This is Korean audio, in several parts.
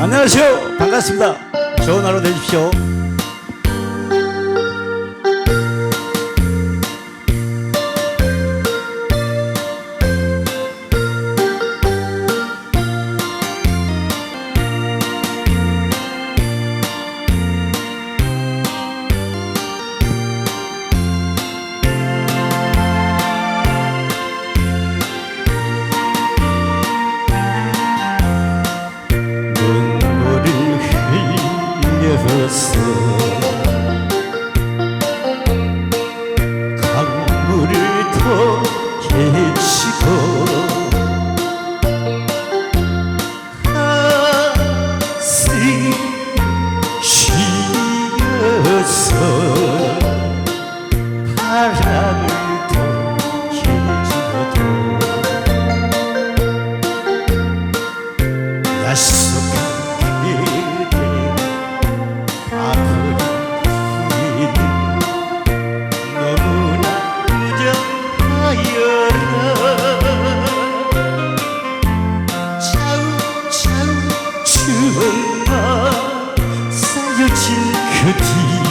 안녕하세요. 반갑습니다. 좋은 하루 되십시오. 흘렀어 강물을 통해 que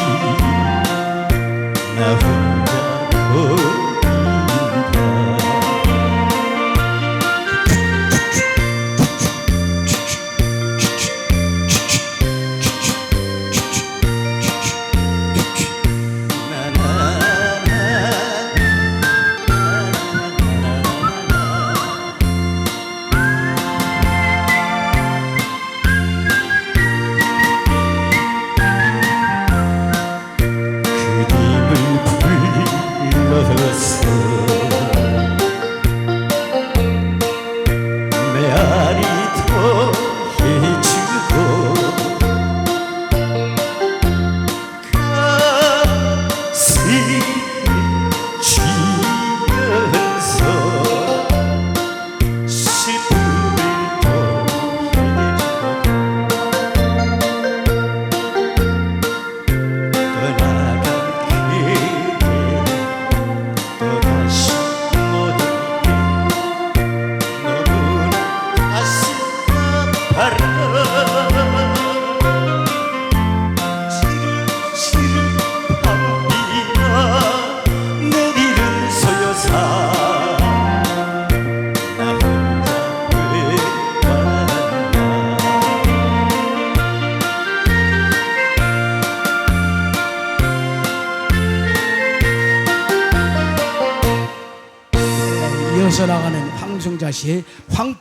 벗어나가는 황승자 씨의 황